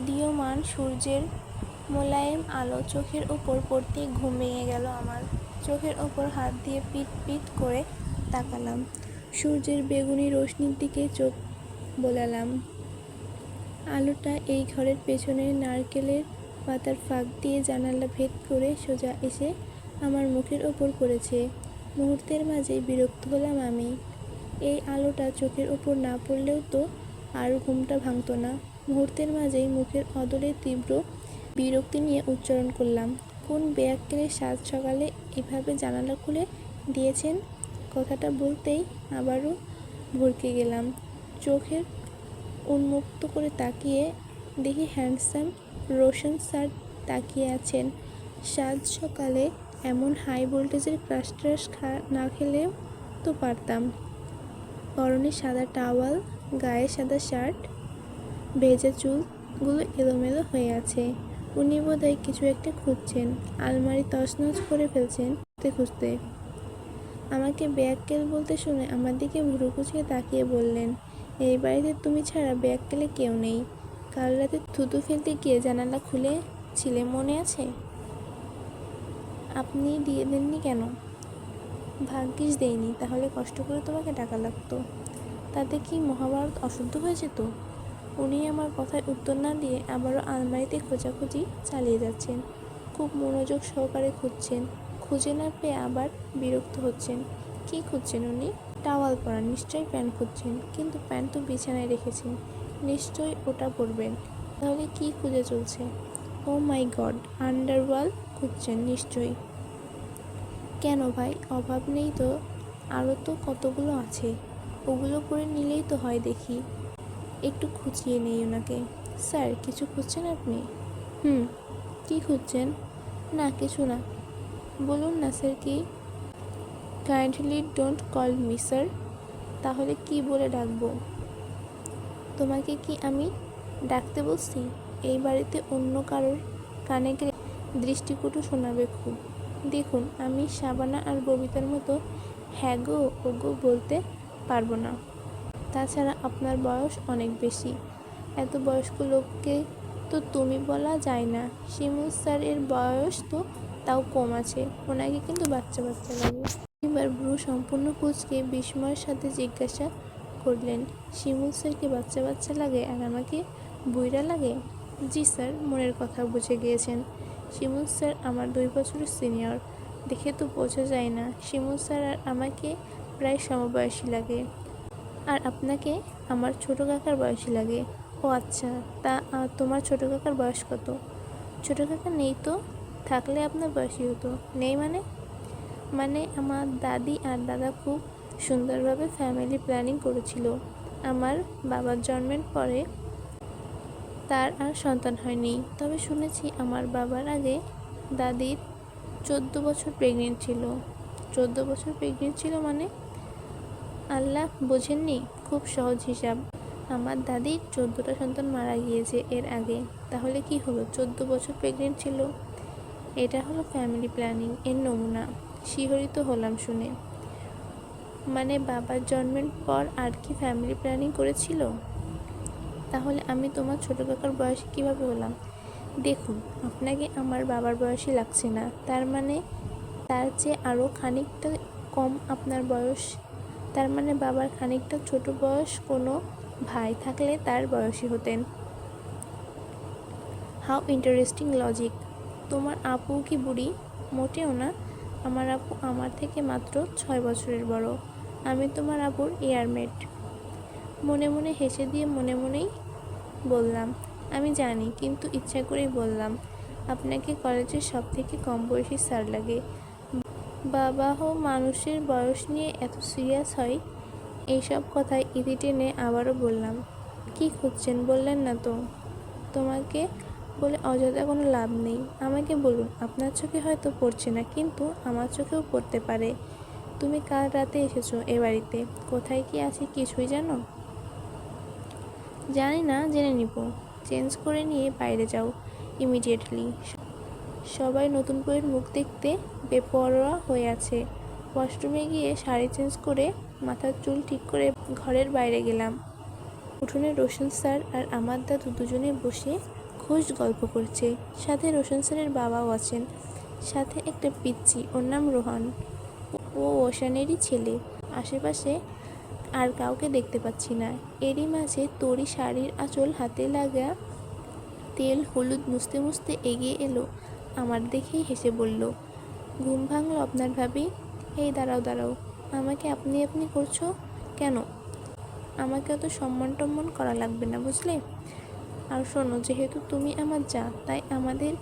উদীয়মান সূর্যের মোলায়েম আলো চোখের ওপর পড়তেই ঘুম ভেঙে গেল আমার। চোখের ওপর হাত দিয়ে পিট পিট করে তাকালাম। সূর্যের বেগুনি রোশনির দিকে চোখ বোলালাম। আলোটা এই ঘরের পেছনে নারকেলের পাতার ফাঁক দিয়ে জানালা ভেদ করে সোজা এসে আমার মুখের ওপর পড়েছে। মুহূর্তের মাঝে বিরক্ত হলাম আমি। এই আলোটা চোখের ওপর না পড়লেও তো আর ঘুমটা ভাঙতো না। মুহূর্তের মাঝেই মুখের অদলে তীব্র বিরক্তি নিয়ে উচ্চারণ করলাম। কোন বেয়াক্কেলে সাত সকালে এভাবে জানালা খুলে দিয়েছেন? কথাটা বলতেই আবারও ভরকে গেলাম। চোখের উন্মুক্ত করে তাকিয়ে দেখি হ্যান্ডসাম রোশন স্যার তাকিয়ে আছেন। সাত সকালে এমন হাই ভোল্টেজের ক্রাশ ট্রাশ খা, না খেলেও তো পারতাম। পরনে সাদা টাওয়াল, গায়ে সাদা শার্ট ভেজা চুলগুলো এলোমেলো হয়ে আছে। উনি বোধহয় কিছু একটা খুঁজছেন। আলমারি তছনছ করে ফেলছেন খুঁজতে খুঁজতে। আমাকে ব্যাগকেল বলতে শুনে আমার দিকে ভুরু কুচকে তাকিয়ে বললেন, এই বাড়িতে তুমি ছাড়া ব্যাগকেলে কেউ নেই। কাল রাতে থুতু ফেলতে গিয়ে জানালা খুলে ছিলে মনে আছে? আপনি দিয়ে দেননি কেন? ভাগ্যিস দেয়নি তাহলে কষ্ট করে তোমাকে টাকা লাগতো। তাতে কি মহাভারত অশুদ্ধ হয়েছে যেত উনি আমার কথায় উত্তর না দিয়ে আবারও আলমারিতে খোঁজাখুঁজি চালিয়ে যাচ্ছেন। খুব মনোযোগ সহকারে খুঁজছেন। খুঁজে না পেয়ে আবার বিরক্ত হচ্ছেন। কি খুঁজছেন উনি? টাওয়াল পরা, নিশ্চয়ই প্যান্ট খুঁজছেন। কিন্তু প্যান্ট তো বিছানায় রেখেছেন। নিশ্চয়ই ওটা পরবেন। তাহলে কি খুঁজে চলছে? ও মাই গড, আন্ডারওয়াল খুঁজছেন নিশ্চয়ই। কেন ভাই? অভাব নেই তো? আরও তো কতগুলো আছে? ওগুলো করে নিলেই তো হয় দেখি। একটু খুঁচিয়ে নেই ওনাকে। স্যার, কিছু খুঁজছেন আপনি? হুম, কি খুঁজছেন? না, কিছু না। বলুন না স্যার, কি? Kindly don't call me sir তাহলে কি বলে ডাকবো? তোমাকে কি আমি ডাকতে বলছি? এই বাড়িতে অন্য কারোর কানে গেলে দৃষ্টিকটু শোনাবে খুব। দেখুন, আমি সাবানা আর ববিতার মতো হ্যাঁ গো ও বলতে পারব না। তাছাড়া আপনার বয়স অনেক বেশি। এত বয়স্ক লোককে তো তুমি বলা যায় না। শিমুল স্যার এর বয়স তো তাও কম আছে। ওনাকে কিন্তু বাচ্চা বাচ্চা লাগে। এবার ব্রু সম্পূর্ণ কুচকে বিস্ময়ের সাথে জিজ্ঞাসা করলেন, শিমুল স্যারকে বাচ্চা বাচ্চা লাগে আর আমাকে বুইরা লাগে? জি স্যার, মনের কথা বুঝে গিয়েছেন। শিমুল স্যার আমার দুই বছরের সিনিয়র। দেখে তো বোঝা যায় না। শিমুল স্যার আর আমাকে প্রায় সমবয়সী লাগে। আর আপনাকে আমার ছোটো কাকার বয়সী লাগে। ও আচ্ছা তা তোমার ছোটো কাকার বয়স কত? ছোটো কাকা নেই তো, থাকলে আপনার বয়সী হতো। নেই মানে? মানে আমার দাদি আর দাদা খুব সুন্দরভাবে ফ্যামিলি প্ল্যানিং করেছিল। আমার বাবার জন্মের পরে তার আর সন্তান হয়নি। তবে শুনেছি আমার বাবার আগে দাদির চোদ্দ বছর প্রেগনেন্ট ছিল। চোদ্দ বছর প্রেগনেন্ট ছিল মানে? আল্লাহ বোঝেননি? খুব সহজ হিসাব। আমার দাদির চোদ্দোটা সন্তান মারা গিয়েছে এর আগে। তাহলে কি হলো? চোদ্দ বছর প্রেগনেন্ট ছিল? এটা হলো ফ্যামিলি প্ল্যানিং এর নমুনা। শিহরিত হলাম শুনে। মানে বাবার জন্মের পর আর কি ফ্যামিলি প্ল্যানিং করেছিল? তাহলে আমি তোমার ছোটো কাকার বয়সে কীভাবে হলাম? দেখুন, আপনাকে আমার বাবার বয়সী লাগছে না। তার মানে তার চেয়ে আরও খানিকটা কম আপনার বয়স তার মানে বাবার খানিকটা ছোট বয়স কোনো ভাই থাকলে তার বয়সী হতেন। How interesting logic. তোমার আপু কি বুড়ি? মোটেও না। আমার আপু আমার থেকে মাত্র ছয় বছরের বড়। আমি তোমার আপুর এয়ারমেট। মনে মনে হেসে দিয়ে মনে মনেই বললাম, আমি জানি, কিন্তু ইচ্ছা করেই বললাম, আপনাকে কলেজের সব থেকে কম বয়সী স্যার লাগে। বাবা হো মানুষের বয়স নিয়ে এত সিরিয়াস হয়? এইসব কথায় ইতি টেনে আবারও বললাম। কি খুঁজছেন বললেন না তো? তোমাকে বলে অযথা কোনো লাভ নেই। আমাকে বলুন, আপনার চোখে হয়তো পড়ছে না, কিন্তু আমার চোখেও পড়তে পারে। তুমি কাল রাতে এসেছ এ বাড়িতে। কোথায় কি আছে কিছুই জানো? জানি না, জেনে নিব। চেঞ্জ করে নিয়ে বাইরে যাও, ইমিডিয়েটলি। সবাই নতুন বইয়ের মুখ দেখতে বেপরোয়া হয়ে আছে। ওয়াশরুমে গিয়ে শাড়ি চেঞ্জ করে মাথার চুল ঠিক করে ঘরের বাইরে গেলাম। উঠোনে রোশন স্যার আর আমার দাদু দুজনে বসে ঘোষ গল্প করছে। সাথে রোশন স্যারের বাবাও আছেন। সাথে একটা পিচ্ছি ওর নাম রোহান। ও ওশানেরই ছেলে। আশেপাশে আর কাউকে দেখতে পাচ্ছি না। এরই মাঝে তরি শাড়ির আঁচল হাতে লাগা তেল হলুদ মুছতে মুছতে এগিয়ে এলো। আমার দেখেই হেসে বলল ঘুম ভাঙলো আপনার ভাবি। এই দাঁড়াও দাঁড়াও, আমাকে আপনি আপনি করছ কেন? আমাকে অত সম্মান টম্মান করা লাগবে না, বুঝলে? আর শোনো, যেহেতু তুমি আমার যা, তাই আমাদের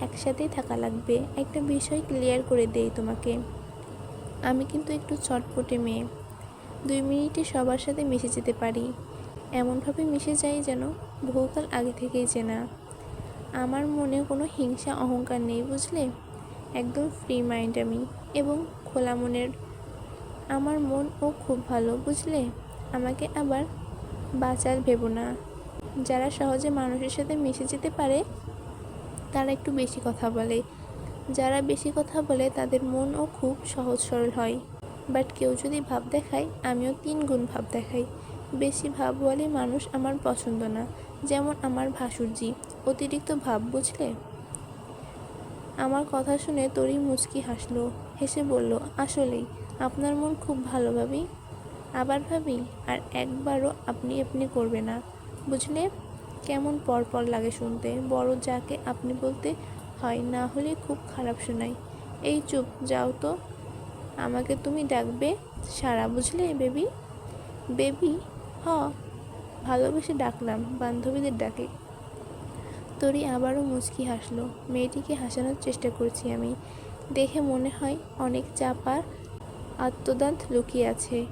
একসাথেই থাকা লাগবে। একটা বিষয় ক্লিয়ার করে দেই তোমাকে। আমি কিন্তু একটু চটপটে মেয়ে। দুই মিনিটে সবার সাথে মিশে যেতে পারি। এমনভাবে মিশে যাই যেন বহুকাল আগে থেকেই চেনা। আমার মনে কোনো হিংসা, অহংকার নেই, বুঝলে? একদম ফ্রি মাইন্ড আমি এবং খোলা মনের। আমার মন ও খুব ভালো, বুঝলে? আমাকে আবার বাঁচার ভেবো না। যারা সহজে মানুষের সাথে মিশে যেতে পারে, তারা একটু বেশি কথা বলে। যারা বেশি কথা বলে, তাদের মনও খুব সহজ সরল হয়। বাট কেউ যদি ভাব দেখায়, আমিও তিন গুণ ভাব দেখাই। বেশি ভাব বলে মানুষ আমার পছন্দ না, যেমন আমার ভাসুরজি। অতিরিক্ত ভাব, বুঝলে? আমার কথা শুনে তরি মুচকি হাসলো, হেসে বলল, আসলেই, আপনার মন খুব ভালো ভাবি। আবার ভাবি, আর একবারও আপনি আপনি করবে না। বুঝলে, কেমন পরপর লাগে শুনতে, বড় যাকে আপনি বলতে হয়, না হলে খুব খারাপ শোনায়। এই চুপ, যাও তো। আমাকে তুমি ডাকবে? সারা, বুঝলে, বেবি? বেবি? হ, ভালোবেসে ডাকলাম, বান্ধবীদের ডাকে। তরি আবারও মুচকি হাসলো। মেয়েটিকে হাসানোর চেষ্টা করছি আমি। দেখে মনে হয় অনেক চাপার আত্মদান্ত লুকিয়ে আছে।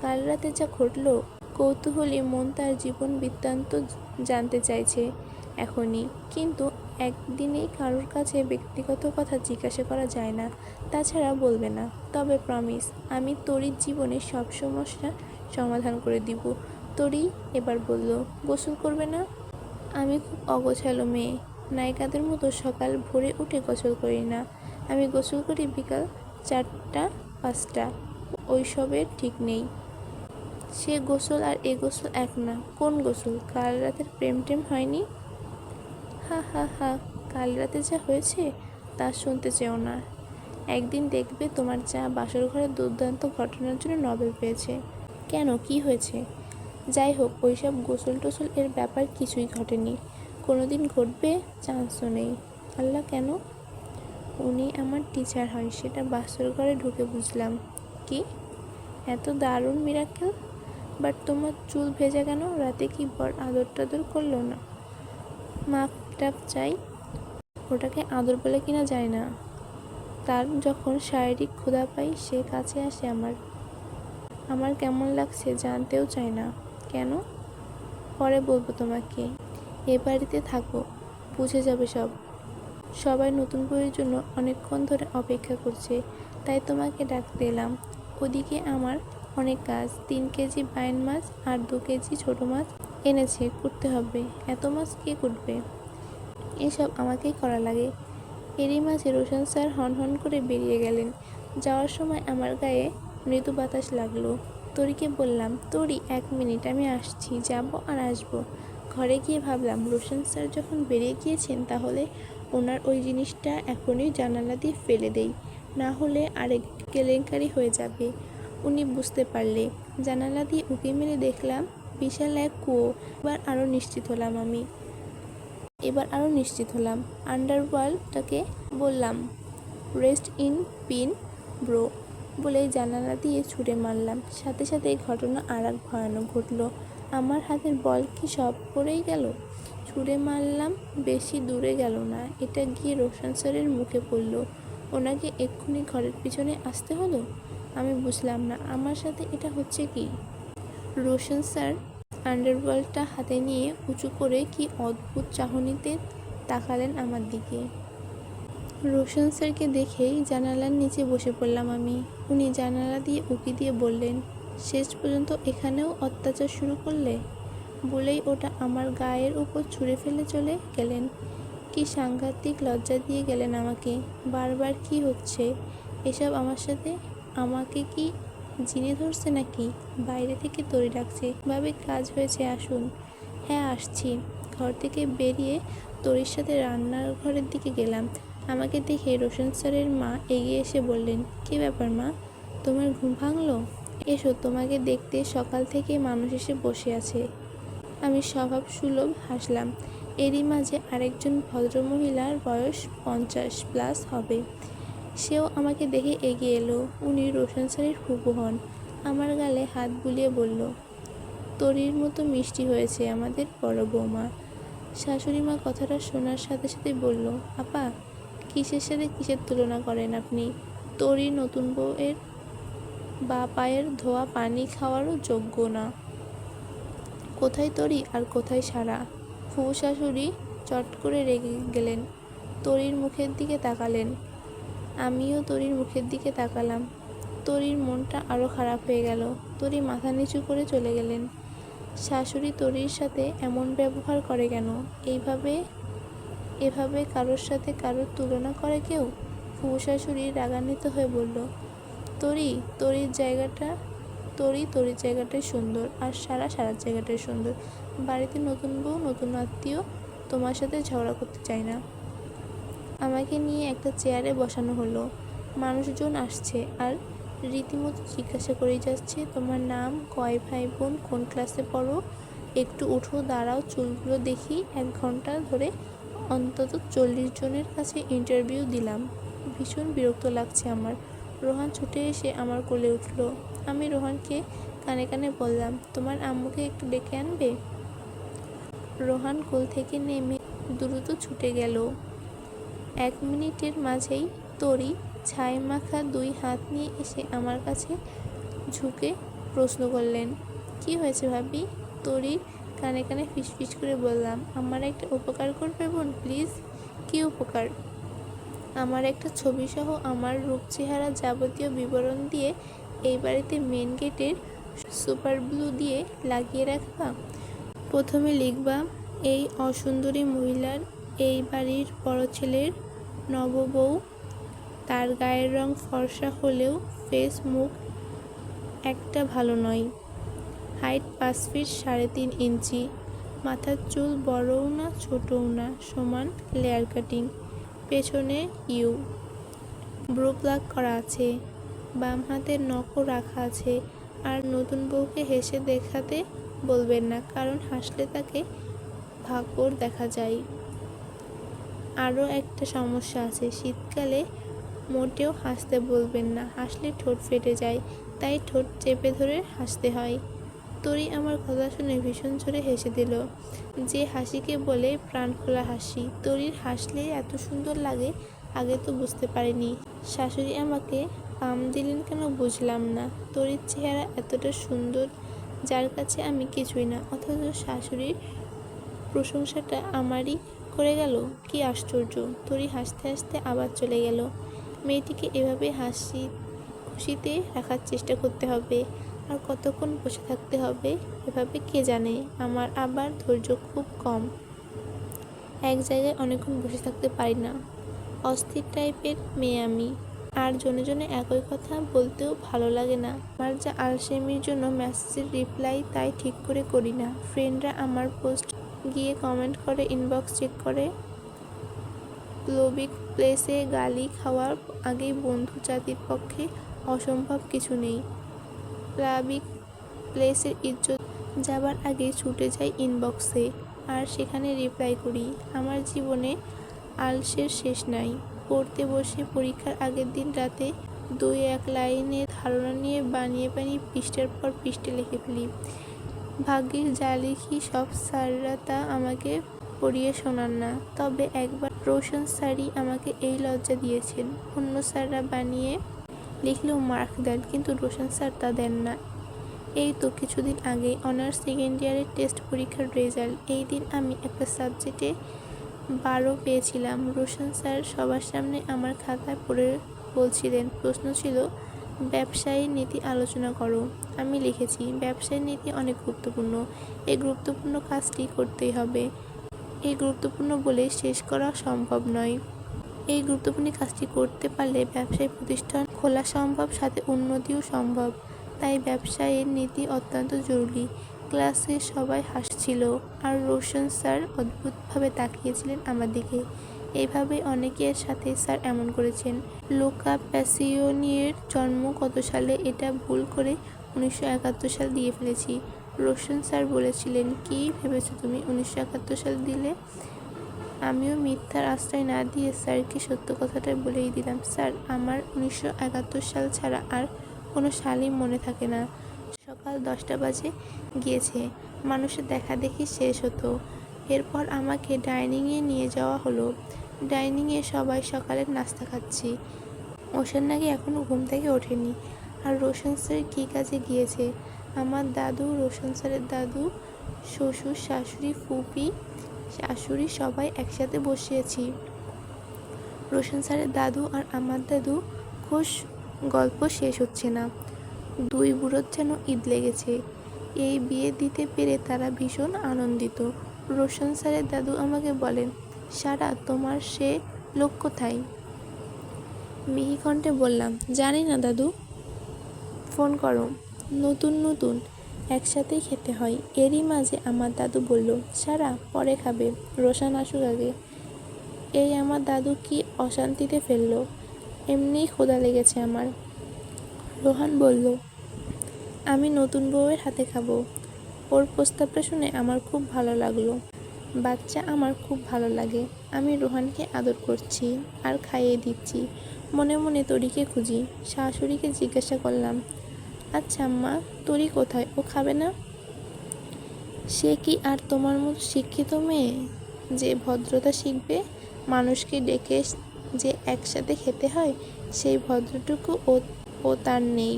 কাল রাতে যা ঘটলো, কৌতূহলী মন তার জীবন বৃত্তান্ত জানতে চাইছে এখনই। কিন্তু একদিনেই কারোর কাছে ব্যক্তিগত কথা জিজ্ঞাসা করা যায় না, তাছাড়া বলবে না। তবে প্রমিস আমি তরির জীবনে সব সমস্যা সমাধান করে দিব। তরি এবার বলল, গোসল করবে না? আমি খুব অগোছালো মেয়ে। নায়িকাদের মতো সকাল ভোরে উঠে গোসল করি না। আমি গোসল করি বিকাল চারটা, পাঁচটা। ওইসবের ঠিক নেই। সে গোসল আর এ গোসল এক না। কোন গোসল? কাল রাতের প্রেম টেম হয়নি? হা হা হা, কাল রাতে যা হয়েছে তা শুনতে চেও না। একদিন দেখবে তোমার যা বাসর ঘরে দুর্দান্ত ঘটনার জন্য নবেল পেয়েছে। কেন? কি হয়েছে? যাই হোক, ওইসব গোসল টোসল এর ব্যাপার কিছুই ঘটেনি। কোনো দিন ঘটবে চান্সও নেই। আল্লাহ কেন? উনি আমার টিচার হয়, সেটা বাসর ঘরে ঢুকে বুঝলাম। কি? এত দারুণ মিরাকেল বাট তোমার চুল ভেজা কেন? রাতে কি বর আদর টাদর করল না? মাপ টাপ চাই? ওটাকে আদর বলে কিনা যায় না। তার যখন শারীরিক ক্ষুধা পাই, সে কাছে আসে আমার। আমার কেমন লাগছে জানতেও চায় না। কেন? পরে বলব তোমাকে। এ বাড়িতে থাকো বুঝে যাবে সব। সবাই নতুন বইয়ের জন্য অনেকক্ষণ ধরে অপেক্ষা করছে, তাই তোমাকে ডাকতে এলাম। ওদিকে আমার অনেক কাজ, তিন কেজি বাইন মাছ আর দু কেজি ছোটো মাছ এনেছে, কুটতে হবে। এত মাছ কে কুটবে? এসব আমাকেই করা লাগে। এরই মাঝে রোশন স্যার হন হন করে বেরিয়ে গেলেন। যাওয়ার সময় আমার গায়ে মৃদু বাতাস লাগল। তরিকে বললাম, তরি, এক মিনিট, আমি আসছি, যাব আর আসব। ঘরে গিয়ে ভাবলাম, রোশন স্যার যখন বেরিয়ে গিয়েছেন, তাহলে ওনার ওই জিনিসটা এখনই জানালা দিয়ে ফেলে দেই। না হলে আরেক কেলেঙ্কারি হয়ে যাবে। উনি বুঝতে পারলে। জানালা দিয়ে উঁকি মেরে দেখলাম, বিশাল এক কুয়ো। এবার আরও নিশ্চিত হলাম আমি। এবার আরও নিশ্চিত হলাম। আন্ডারওয়ার্ল্ডটাকে বললাম, রেস্ট ইন, পিন, ব্রো। বলেই জানালা দিয়ে ছুঁড়ে মারলাম। সাথে সাথে এই ঘটনা আর এক ভয়ানক ঘটলো। আমার হাতের বল কি সব পড়েই গেল? ছুঁড়ে মারলাম, বেশি দূরে গেল না। এটা গিয়ে রোশন স্যারের মুখে পড়ল। ওনাকে এক্ষুনি ঘরের পিছনে আসতে হলো? আমি বুঝলাম না, আমার সাথে এটা হচ্ছে কি? রোশন স্যার আন্ডারওয়ার্ল্ডটা হাতে নিয়ে উঁচু করে কি অদ্ভুত চাহনিতে তাকালেন আমার দিকে। রোশন স্যারকে দেখেই জানালার নিচে বসে পড়লাম আমি। উনি জানালা দিয়ে উকি দিয়ে বললেন, শেষ পর্যন্ত এখানেও অত্যাচার শুরু করলে? বলেই ওটা আমার গায়ের উপর ছুঁড়ে ফেলে চলে গেলেন। কি সাংঘাতিক লজ্জা দিয়ে গেলেন আমাকে। বারবার কি হচ্ছে? এসব আমার সাথে? আমাকে কি জিনে ধরছে নাকি? বাইরে থেকে তরি ডাকছে, ভাবে, কাজ হয়েছে, আসুন। হ্যাঁ আসছি। ঘর থেকে বেরিয়ে তরির সাথে রান্নার ঘরের দিকে গেলাম। আমাকে দেখে রোশন স্যারের মা এগিয়ে এসে বললেন, কী ব্যাপার মা? তোমার ঘুম ভাঙলো? এসো, তোমাকে দেখতে সকাল থেকে মানুষ এসে বসে আছে। আমি স্বভাব সুলভ হাসলাম, এরই মাঝে আরেকজন ভদ্রমহিলার বয়স পঞ্চাশ প্লাস হবে। সেও আমাকে দেখে এগিয়ে এলো। উনি রোশন স্যারের ফুপু হন। আমার গালে হাত বুলিয়ে বলল, তরির মতো মিষ্টি হয়েছে আমাদের বড় বৌমা। শাশুড়ি মা কথাটা শোনার সাথে সাথে বলল, আপা কিসের সাথে কিসের তুলনা করেন আপনি? তরি নতুন বউয়ের বা পায়ের ধোয়া পানি খাওয়ারও যোগ্য না। কোথায় তরি আর কোথায় সারা? ফুফু শাশুড়ি চট করে রেগে গেলেন, তরির মুখের দিকে তাকালেন। আমিও তরির মুখের দিকে তাকালাম। তরির মনটা আরও খারাপ হয়ে গেল। তরি মাথা নিচু করে চলে গেলেন। শাশুড়ি তরির সাথে এমন ব্যবহার করে কেন? এইভাবে এভাবে কারোর সাথে কারোর তুলনা করে কেউ? ফুফু শাশুড়ি রাগান্বিত হয়ে বলল, তরি, তরির জায়গাটা, তরি, তরির জায়গাটাই সুন্দর আর সারা সারার জায়গাটাই সুন্দর। বাড়িতে নতুন বউ, নতুন আত্মীয়, তোমার সাথে ঝগড়া করতে চাই না। আমাকে নিয়ে একটা চেয়ারে বসানো হলো। মানুষজন আসছে আর রীতিমতো জিজ্ঞাসা করেই যাচ্ছে, তোমার নাম, কয় ভাই বোন, কোন ক্লাসে পড়ো? একটু উঠো, দাঁড়াও, চুলগুলো দেখি, এক ঘণ্টা ধরে অন্তত চল্লিশ জনের কাছে ইন্টারভিউ দিলাম। ভীষণ বিরক্ত লাগছে আমার। রোহান ছুটে এসে আমার কোলে উঠল। আমি রোহানকে কানে কানে বললাম, তোমার আম্মুকে একটু ডেকে আনবে? রোহান কোল থেকে নেমে দ্রুত ছুটে গেল। এক মিনিটের মাঝেই তরি ছাই মাখা দুই হাত নিয়ে এসে আমার কাছে ঝুঁকে প্রশ্ন করলেন, কি হয়েছে ভাবি? তরির কানে কানে ফিসফিস করে বললাম, আমার একটা উপকার করবে বোন, প্লিজ? কি উপকার? আমার একটা ছবি সহ আমার রূপ চেহারা যাবতীয় বিবরণ দিয়ে এই বাড়িতে মেন গেটের সুপার ব্লু দিয়ে লাগিয়ে রাখবা। প্রথমে লিখবা, এই অসুন্দরী মহিলার এই বাড়ির বড় ছেলের নববউ তার গায়ের রং ফর্সা হলেও ফেস মুখ একটা ভালো নয়। হাইট পাঁচ ফিট সাড়ে তিন ইঞ্চি। মাথার চুল বড়ও না, ছোটও না, সমান লেয়ার কাটিং। পেছনে ইউ। ব্রু প্লাগ করা আছে। বাম হাতের নখও রাখা আছে। আর নতুন বউকে হেসে দেখাতে বলবেন না, কারণ হাসলে তাকে ভাগ্যর দেখা যায়। আরও একটা সমস্যা আছে, শীতকালে মোটেও হাসতে বলবেন না। হাসলে ঠোঁট ফেটে যায়, তাই ঠোঁট চেপে ধরে হাসতে হয়। তরি আমার কথা শুনে ভীষণ জোরে হেসে দিল। যে হাসিকে বলে প্রাণ খোলা হাসি, তরির হাসলে এত সুন্দর লাগে, আগে তো বুঝতে পারিনি। শাশুড়ি আমাকে পাম দিলেন কেন বুঝলাম না। তরির চেহারা এতটা সুন্দর, যার কাছে আমি কিছুই না, অথচ শাশুড়ির প্রশংসাটা আমারই করে গেল, কি আশ্চর্য। তরি হাসতে হাসতে আবার চলে গেল। মেয়েটিকে এভাবে হাসি, খুশিতে রাখার চেষ্টা করতে হবে। আর কতক্ষণ বসে থাকতে হবে এভাবে কে জানে? আমার আবার ধৈর্য খুব কম। এক জায়গায় অনেকক্ষণ বসে থাকতে পারি না। অস্থির টাইপের মেয়ে আমি। আর জনে জনে একই কথা বলতেও ভালো লাগে না। আমার যা আলসেমির জন্য মেসেজের রিপ্লাই তাই ঠিক করে করি না। ফ্রেন্ডরা আমার পোস্ট গিয়ে কমেন্ট করে, ইনবক্স চেক করে। প্লোবিক প্লেসে গালি খাওয়ার আগেই বন্ধু জাতির পক্ষে অসম্ভব কিছু নেই। প্লাবিক প্লেসের ইজ্জত যাবার আগে ছুটে যাই ইনবক্সে আর সেখানে রিপ্লাই করি, আমার জীবনে আলসের শেষ নাই। পড়তে বসে পরীক্ষার আগের দিন রাতে দুই এক লাইনে ধারণা নিয়ে বানিয়ে বানিয়ে পৃষ্ঠার পর পৃষ্ঠে লিখে ফেলি। ভাগ্যের যা লিখি সব স্যাররা তা আমাকে পড়িয়ে শোনান না। তবে একবার রোশন স্যারই আমাকে এই লজ্জা দিয়েছেন। অন্য স্যাররা বানিয়ে লিখলেও মার্ক দেন, কিন্তু রোশন স্যার তা দেন না। এই তো কিছুদিন আগে অনার্স সেকেন্ড ইয়ারের টেস্ট পরীক্ষার রেজাল্ট। এই দিন আমি একটা সাবজেক্টে বারো পেয়েছিলাম। রোশন স্যার সবার সামনে আমার খাতায় পড়ে বলছিলেন, প্রশ্ন ছিল, ব্যবসায়ী নীতি আলোচনা করো। আমি লিখেছি, ব্যবসায়ী নীতি অনেক গুরুত্বপূর্ণ। এই গুরুত্বপূর্ণ কাজটি করতেই হবে। এই গুরুত্বপূর্ণ বলে শেষ করা সম্ভব নয়। এই গুরুত্বপূর্ণ কাজটি করতে পারলে ব্যবসায়ী প্রতিষ্ঠান খোলা সম্ভব, সাথে উন্নতিও সম্ভব। তাই ব্যবসায়ের নীতি অত্যন্ত জরুরি। ক্লাসে সবাই হাসছিল, আর রোশন স্যার অদ্ভুতভাবে তাকিয়েছিলেন আমার দিকে। এইভাবে অনেকের সাথে স্যার এমন করেছেন। লোকা প্যাসিওনিয়ের জন্ম কত সালে এটা ভুল করে উনিশশো একাত্তর সাল দিয়ে ফেলেছি। রোশন স্যার বলেছিলেন, কি ভেবেছো তুমি? উনিশশো একাত্তর সাল দিলে আমিও মিথ্যার আশ্রয় না দিয়ে স্যারকে সত্য কথাটা বলেই দিলাম। স্যার, আমার উনিশশো একাত্তর সাল ছাড়া আর কোনো সালই মনে থাকে না। সকাল দশটা বাজে গিয়েছে। মানুষের দেখা দেখি শেষ হতো। এরপর আমাকে ডাইনিংয়ে নিয়ে যাওয়া হলো। ডাইনিংয়ে সবাই সকালের নাস্তা খাচ্ছি। ওষান নাকি এখনও ঘুম থেকে ওঠেনি। আর রোশন স্যার কী কাজে গিয়েছে? আমার দাদু, রোশন স্যারের দাদু, শ্বশুর, শাশুড়ি, ফুপি শাশুড়ি সবাই একসাথে বসিয়েছি। রোশন স্যারের দাদু আর আমার দাদু খুশ গল্প শেষ হচ্ছে না। দুই বুড়োর যেন ঈদ লেগেছে। এই বিয়ে দিতে পেরে তারা ভীষণ আনন্দিত। রোশন স্যারের দাদু আমাকে বলেন, সারা, তোমার সে লোক কোথায়? মিহি কণ্ঠে বললাম, জানি না দাদু। ফোন করো। নতুন নতুন। একসাথেই খেতে হয়। এরই মাঝে আমার দাদু বলল, সারা, পরে খাবে। রোশান আসুক আগে। এই আমার দাদু কি অশান্তিতে ফেলল? এমনিই ক্ষুধা লেগেছে আমার। রোহান বলল, আমি নতুন বউয়ের হাতে খাব। ওর প্রস্তাবটা শুনে আমার খুব ভালো লাগল। বাচ্চা আমার খুব ভালো লাগে। আমি রোহানকে আদর করছি আর খাইয়ে দিচ্ছি। মনে মনে তরিকে খুঁজি। শাশুড়িকে জিজ্ঞাসা করলাম আচ্ছা মা তরি কোথায়? ও খাবে না? সে কি আর তোমার মতো শিক্ষিত মেয়ে? যে ভদ্রতা শিখবে, মানুষকে ডেকে যে একসাথে খেতে হয়, সেই ভদ্রটুকু ও ও তার নেই।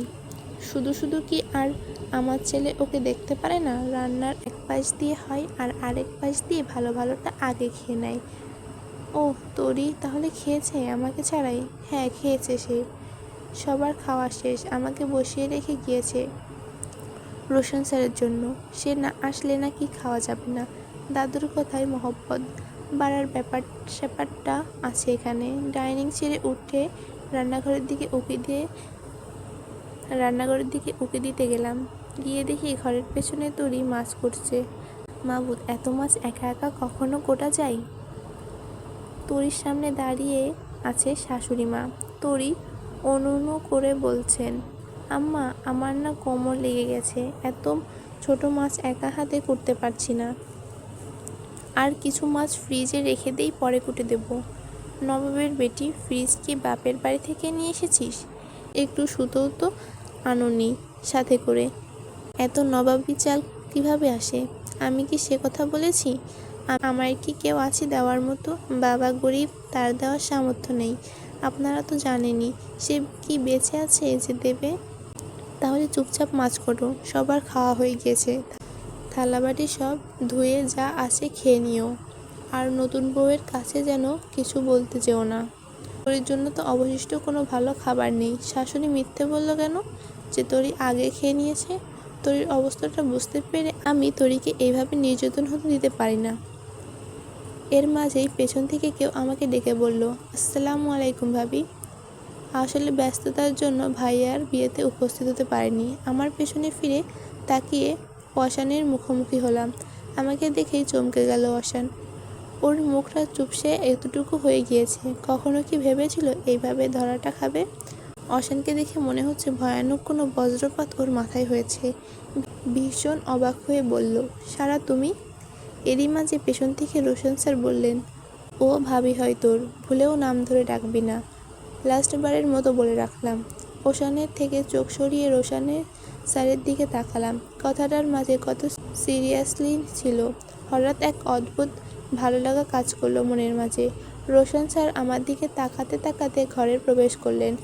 শুধু শুধু কি আর আমার ছেলে ওকে দেখতে পারে না? রান্নার এক পাশ দিয়ে হয় আর আরেক পাশ দিয়ে ভালো ভালোটা আগে খেয়ে নেয়। ও তোরই তাহলে খেয়েছে? আমাকে ছাড়াই? হ্যাঁ খেয়েছে সে। সবার খাওয়া শেষ, আমাকে বসিয়ে রেখে গিয়েছে রোশন স্যারের জন্য। সে না আসলে নাকি খাওয়া যাবে না। দাদুর কথায় মহব্বত বাড়ার ব্যাপার, স্যাপারটা আছে এখানে। ডাইনিং ছেড়ে উঠে রান্নাঘরের দিকে উকি দিয়ে, রান্নাঘরের দিকে উকি দিতে গেলাম। গিয়ে দেখি ঘরের পেছনে তরি মাছ করছে মা মাবুদ, এত মাছ একা একা কখনো কোটা যায়? তরির সামনে দাঁড়িয়ে আছে শাশুড়ি মা। তরি অনুনু করে বলছেন, আম্মা, আমার না কোমর লেগে গেছে। এত ছোট মাছ একা হাতে করতে পারছি না। আর কিছু মাছ ফ্রিজে রেখে দেই পরে কুটে দেব। নবাবের বেটি, ফ্রিজ কি বাপের বাড়ি থেকে নিয়ে এসেছিস? একটু সুতোও তো আনোনি সাথে করে। এত নবাবি চাল কীভাবে আসে? আমি কি সে কথা বলেছি? আমার কি কেউ আছে দেওয়ার মতো? বাবা গরিব, তার দেওয়ার সামর্থ্য নেই। আপনারা তো জানেনই, সে কি বেঁচে আছে যে দেবে? তাহলে চুপচাপ মাছ কটো, সবার খাওয়া হয়ে গিয়েছে থালাবাটি সব ধুয়ে যা আসে খেয়ে নিও। আর নতুন বউয়ের কাছে যেন কিছু বলতে যেও না। তোর জন্য তো অবশিষ্ট কোনো ভালো খাবার নেই। শাশুড়ি মিথ্যে বলল কেন? যে তরি আগে খেয়ে নিয়েছে? তরির অবস্থাটা বুঝতে পেরে আমি তরিকে এইভাবে নির্যাতন হতে দিতে পারি না। এর মাঝেই পেছন থেকে কেউ আমাকে ডেকে বলল, আসসালামু আলাইকুম ভাবি। আসলে ব্যস্ততার জন্য ভাইয়ার বিয়েতে উপস্থিত হতে পারেনি। আমার পেছনে ফিরে তাকিয়ে অশানের মুখোমুখি হলাম। আমাকে দেখেই চমকে গেল অশান। ওর মুখটা চুপসে এতটুকু হয়ে গিয়েছে। কখনো কি ভেবেছিল এইভাবে ধরাটা খাবে? অশানকে দেখে মনে হচ্ছে ভয়ানক কোনো বজ্রপাত ওর মাথায় হয়েছে। ভীষণ অবাক হয়ে বলল, সারা তুমি? এরই মাঝে পেছন থেকে রোশন স্যার বললেন, ও ভাবি হয় তোর, ভুলেও নাম ধরে ডাকবি না। লাস্টবারের মতো বলে রাখলাম। ওশানের থেকে চোখ সরিয়ে রোশানের স্যারের দিকে তাকালাম। কথাটার মাঝে কত সিরিয়াসলি ছিল। হঠাৎ এক অদ্ভুত, ভালো লাগা কাজ করল মনের মাঝে। রোশন স্যার আমার দিকে তাকাতে তাকাতে ঘরে প্রবেশ করলেন।